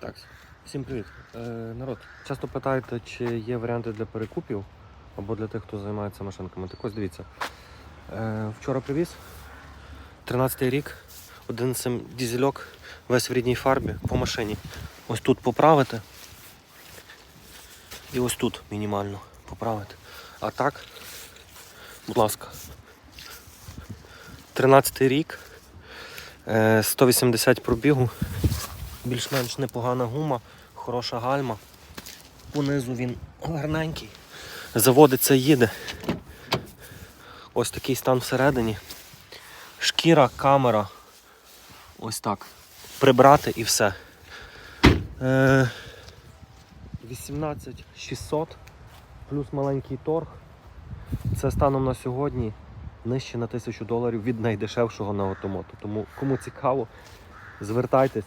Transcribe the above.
Так. Всім привіт. Е, народ, часто питаєте, чи є варіанти для перекупів або для тих, хто займається машинками. Так ось дивіться. Е, вчора привіз 13-й рік, 11 дізельок, весь в рідній фарбі по машині. Ось тут поправити. І ось тут мінімально поправити. А так, будь ласка. 13-й рік, е, 180 пробігу, більш-менш непогана гума, хороша гальма. Понизу він гарненький. Заводиться, їде. Ось такий стан всередині. Шкіра, камера. Ось так. Прибрати і все. Е, 18600 плюс маленький торг. Це станом на сьогодні нижче на 1000 доларів від найдешевшого на автомото. Тому кому цікаво, звертайтесь.